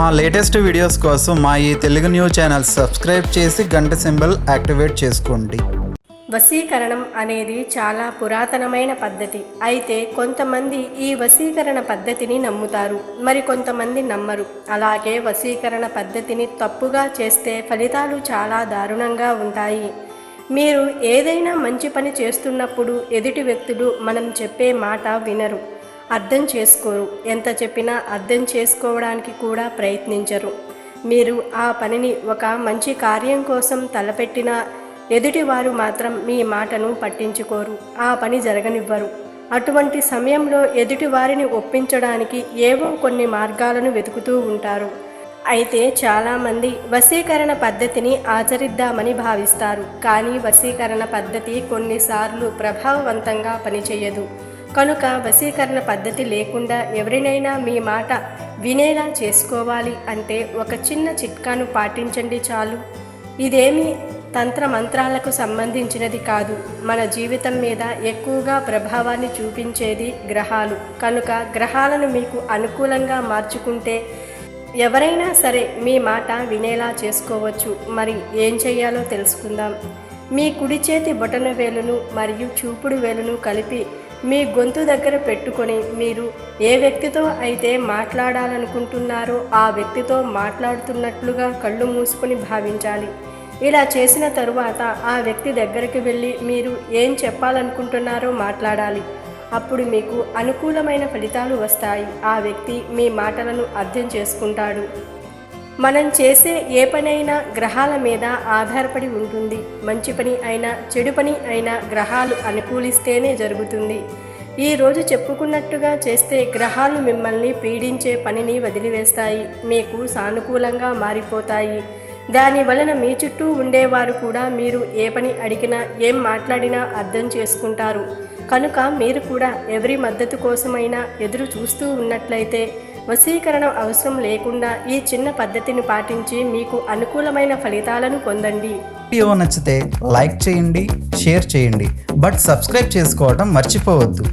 మా latest videos కోసం మా ఈ తెలుగు న్యూస్ ఛానల్ సబ్స్క్రైబ్ చేసి గంట సింబల్ యాక్టివేట్ చేసుకోండి. వశీకరణం అనేది చాలా పురాతనమైన పద్ధతి. అయితే కొంతమంది ఈ వశీకరణ పద్ధతిని నమ్ముతారు. మరి కొంతమంది నమ్మరు. అలాగే వశీకరణ పద్ధతిని తప్పుగా చేస్తే ఫలితాలు చాలా దారుణంగా ఉంటాయి. మీరు ఏదైనా మంచి పని చేస్తున్నప్పుడు ఎదుటి వ్యక్తులు మనం చెప్పే మాట వినరు. అర్థం చేసుకోరు. ఎంత చెప్పినా అర్థం చేసుకోవడానికి కూడా ప్రయత్నించరు. మీరు ఆ పనిని ఒక మంచి కార్యం కోసం తలపెట్టినా ఎదుటివారు మాత్రం మీ మాటను పట్టించుకోరు. ఆ పని జరగనివ్వరు. అటువంటి సమయంలో ఎదుటివారిని ఒప్పించడానికి ఏవో కొన్ని మార్గాలను వెతుకుతూ ఉంటారు. అయితే చాలామంది వశీకరణ పద్ధతిని ఆచరిద్దామని భావిస్తారు. కానీ వశీకరణ పద్ధతి కొన్నిసార్లు ప్రభావవంతంగా పనిచేయదు. కనుక వశీకరణ పద్ధతి లేకుండా ఎవరినైనా మీ మాట వినేలా చేసుకోవాలి అంటే ఒక చిన్న చిట్కాను పాటించండి చాలు. ఇదేమి తంత్ర మంత్రాలకు సంబంధించినది కాదు. మన జీవితం మీద ఎక్కువగా ప్రభావాన్ని చూపించేది గ్రహాలు. కనుక గ్రహాలను మీకు అనుకూలంగా మార్చుకుంటే ఎవరైనా సరే మీ మాట వినేలా చేసుకోవచ్చు. మరి ఏం చేయాలో తెలుసుకుందాం. మీ కుడి చేతి బొటన వేలును మరియు చూపుడు వేలును కలిపి మీ గొంతు దగ్గర పెట్టుకొని మీరు ఏ వ్యక్తితో అయితే మాట్లాడాలనుకుంటున్నారో ఆ వ్యక్తితో మాట్లాడుతున్నట్లుగా కళ్ళు మూసుకొని భావించాలి. ఇలా చేసిన తరువాత ఆ వ్యక్తి దగ్గరికి వెళ్ళి మీరు ఏం చెప్పాలనుకుంటున్నారో మాట్లాడాలి. అప్పుడు మీకు అనుకూలమైన ఫలితాలు వస్తాయి. ఆ వ్యక్తి మీ మాటలను అర్థం చేసుకుంటాడు. మనం చేసే ఏ పనైనా గ్రహాల మీద ఆధారపడి ఉంటుంది. మంచి పని అయినా చెడు పని అయినా గ్రహాలు అనుకూలిస్తేనే జరుగుతుంది. ఈ రోజు చెప్పుకున్నట్టుగా చేస్తే గ్రహాలు మిమ్మల్ని పీడించే పనిని వదిలివేస్తాయి. మీకు సానుకూలంగా మారిపోతాయి. దాని వలన మీ చుట్టూ ఉండేవారు కూడా మీరు ఏ పని అడిగినా ఏం మాట్లాడినా అర్థం చేసుకుంటారు. కనుక మీరు కూడా ఎవరి మద్దతు కోసమైనా ఎదురు చూస్తూ ఉన్నట్లయితే వశీకరణం అవసరం లేకుండా ఈ చిన్న పద్ధతిని పాటించి మీకు అనుకూలమైన ఫలితాలను పొందండి. వీడియో నచ్చితే లైక్ చేయండి షేర్ చేయండి. బట్ సబ్స్క్రైబ్ చేసుకోవడం మర్చిపోవద్దు.